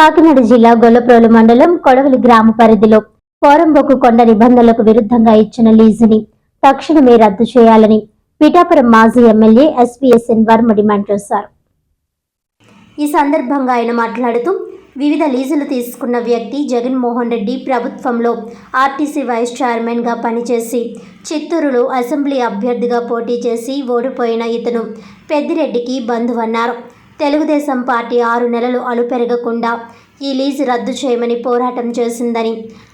కాకినాడ జిల్లా గొల్లప్రోలు మండలం కొడవలి గ్రామ పరిధిలో పోరంబొక్కు కొండ నిబంధనలకు విరుద్ధంగా ఇచ్చిన లీజుని తక్షణమే రద్దు చేయాలని పిఠాపురం మాజీ ఎమ్మెల్యే ఎస్పీఎస్ఎన్ వర్మ డిమాండ్ చేశారు. ఈ సందర్భంగా ఆయన మాట్లాడుతూ వివిధ లీజులు తీసుకున్న వ్యక్తి జగన్మోహన్ రెడ్డి ప్రభుత్వంలో ఆర్టీసీ వైస్ చైర్మన్గా పనిచేసి చిత్తూరులో అసెంబ్లీ అభ్యర్థిగా పోటీ చేసి ఓడిపోయిన ఇతను పెద్దిరెడ్డికి బంధువన్నారు. తెలుగుదేశం పార్టీ ఆరు నెలలు అలుపెరగకుండా ఈ లీజు రద్దు చేయమని పోరాటం చేసిందని.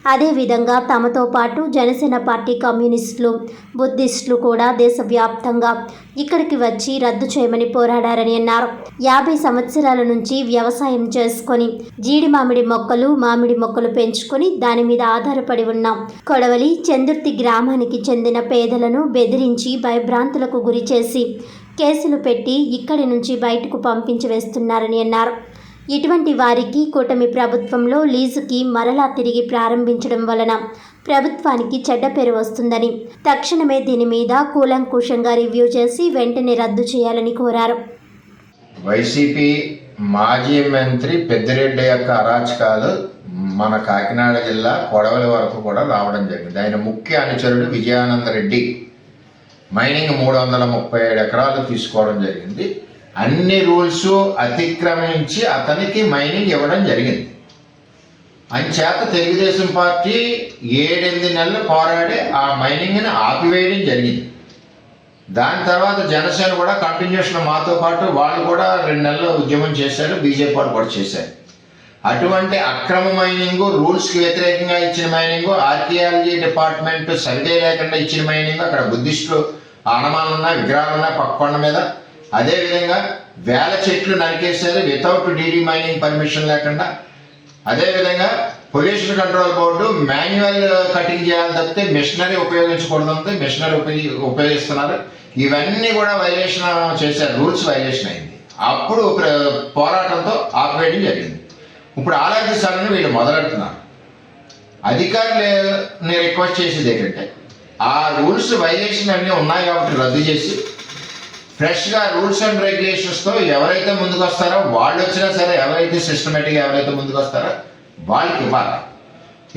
అదేవిధంగా తమతో పాటు జనసేన పార్టీ కమ్యూనిస్టులు బుద్ధిస్టులు కూడా దేశవ్యాప్తంగా ఇక్కడికి వచ్చి రద్దు చేయమని పోరాడారని అన్నారు. యాభై సంవత్సరాల నుంచి వ్యవసాయం చేసుకొని జీడి మామిడి మొక్కలు మామిడి మొక్కలు పెంచుకొని దాని మీద ఆధారపడి ఉన్న కొడవలి చందుర్తి గ్రామానికి చెందిన పేదలను బెదిరించి భయభ్రాంతులకు గురి చేసి కేసులు పెట్టి ఇక్కడి నుంచి బయటకు పంపించి వేస్తున్నారని అన్నారు. ఇటువంటి వారికి కూటమి ప్రభుత్వంలో లీజుకి మరలా తిరిగి ప్రారంభించడం వలన ప్రభుత్వానికి చెడ్డ పేరు వస్తుందని తక్షణమే దీని మీద కూలంకుషంగా రివ్యూ చేసి వెంటనే రద్దు చేయాలని కోరారు. వైసీపీ మాజీ మంత్రి పెద్దిరెడ్డి యొక్క అరాచకాలు మన కాకినాడ జిల్లా కొడవలి వరకు కూడా రావడం జరిగింది. ఆయన ముఖ్య అనుచరుడు విజయానంద రెడ్డి. మైనింగ్ మూడు వందల ముప్పై ఏడు ఎకరాలు తీసుకోవడం జరిగింది. అన్ని రూల్స్ అతిక్రమించి అతనికి మైనింగ్ ఇవ్వడం జరిగింది. అంచేత తెలుగుదేశం పార్టీ ఏడెనిమిది నెలలు పోరాడి ఆ మైనింగ్ని ఆపివేయడం జరిగింది. దాని తర్వాత జనసేన కూడా కంటిన్యూషన్ మాతో పాటు వాళ్ళు కూడా రెండు నెలలు ఉద్యమం చేశారు బీజేపీ వాళ్ళు కూడా చేశారు. అటువంటి అక్రమ మైనింగ్ రూల్స్కి వ్యతిరేకంగా ఇచ్చిన మైనింగ్ ఆర్కియాలజీ డిపార్ట్మెంట్ సర్వే లేకుండా ఇచ్చిన మైనింగ్ అక్కడ బుద్ధిస్టులు ఆనమానున్న ఉన్నాయి విగ్రహాలు మీద. అదేవిధంగా వేల చెట్లు నరికేశారు వితౌట్ డీడీ మైనింగ్ పర్మిషన్ లేకుండా. అదేవిధంగా pollution control board manual cutting చేయాలి తప్పితే మిషనరీ ఉపయోగించకూడదు మిషనరీ ఉపయోగి ఉపయోగిస్తున్నారు. ఇవన్నీ కూడా వైలేషన్ చేశారు రూల్స్ వైలేషన్ అయింది. అప్పుడు ప్ర- పోరాటంతో ఆపరేటింగ్ జరిగింది. ఇప్పుడు ఆలోచిస్తారని వీళ్ళు మొదలెడుతున్నారు. అధికారులు రిక్వెస్ట్ చేసేది ఏంటంటే ఆ రూల్స్ వైలేషన్ అన్నీ ఉన్నాయి కాబట్టి రద్దు చేసి ఫ్రెష్గా రూల్స్ అండ్ రెగ్యులేషన్స్తో ఎవరైతే ముందుకు వస్తారో వాళ్ళు వచ్చినా సరే ఎవరైతే సిస్టమేటిక్గా ఎవరైతే ముందుకు వస్తారో వాళ్ళకి ఇవ్వాలి.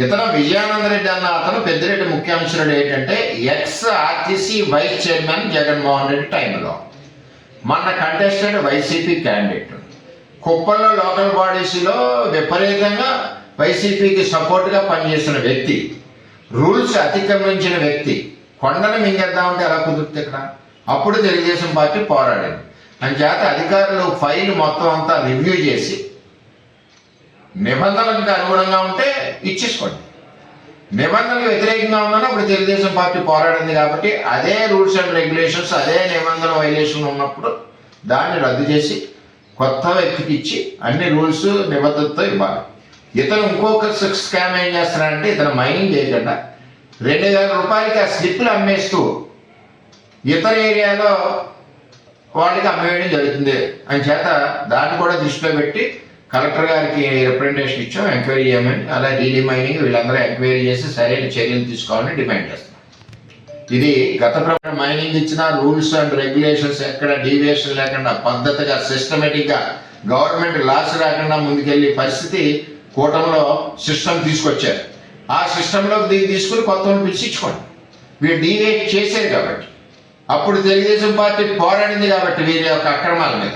ఇతను విజయానంద రెడ్డి అన్న అతను పెద్దిరెడ్డి ముఖ్యాంశుడు ఏంటంటే ex RTC vice chairman Jaganmohan Reddy టైంలో. మన కంటెస్టెడ్ వైసీపీ క్యాండిడేట్ కుప్పంలో లోకల్ బాడీస్లో విపరీతంగా వైసీపీకి సపోర్ట్గా పనిచేసిన వ్యక్తి రూల్స్ అతిక్రమించిన వ్యక్తి కొండను మింగేద్దామంటే ఎలా కుదురుతుంది ఇక్కడ? అప్పుడు తెలుగుదేశం పార్టీ పోరాడింది. అంచేత అధికారులు ఫైల్ మొత్తం అంతా రివ్యూ చేసి నిబంధనలకు అనుగుణంగా ఉంటే ఇచ్చేసుకోండి. నిబంధనలకు వ్యతిరేకంగా ఉందని అప్పుడు తెలుగుదేశం పార్టీ పోరాడింది కాబట్టి అదే రూల్స్ అండ్ రెగ్యులేషన్స్ అదే నిబంధన వైలేషన్ ఉన్నప్పుడు దాన్ని రద్దు చేసి కొత్త వ్యక్తికి ఇచ్చి అన్ని రూల్స్ నిబద్ధతతో ఇవ్వాలి. ఇతను ఇంకొక స్కామ్ ఏం చేస్తున్నాడంటే ఇతను మైనింగ్ చేయకుండా రెండు వేల రూపాయలకి ఆ స్లిప్లు అమ్మేస్తూ ఇతర ఏరియాలో వాళ్ళకి అమ్మేయడం జరుగుతుంది. అని చేత దాన్ని కూడా దృష్టిలో పెట్టి కలెక్టర్ గారికి రిప్రజెంటేషన్ ఇచ్చాం ఎంక్వైరీ చేయమని. అలా డీడీ మైనింగ్ వీళ్ళందరూ ఎంక్వైరీ చేసి సరైన చర్యలు తీసుకోవాలని డిమాండ్ చేస్తారు ఇది గత ప్రభుత్వం మైనింగ్ ఇచ్చిన రూల్స్ అండ్ రెగ్యులేషన్స్ ఎక్కడ డీవియేషన్ లేకుండా పద్ధతిగా సిస్టమేటిక్గా గవర్నమెంట్ లాస్ రాకుండా ముందుకెళ్ళే పరిస్థితి కూటమిలో సిస్టమ్ తీసుకొచ్చారు. ఆ సిస్టంలోకి దిగి తీసుకుని కొత్త పిలిచించుకోండి వీరు డీవియేట్ చేశారు కాబట్టి. అప్పుడు తెలుగుదేశం పార్టీ పోరాడింది కాబట్టి వీరి యొక్క అక్రమాల మీద.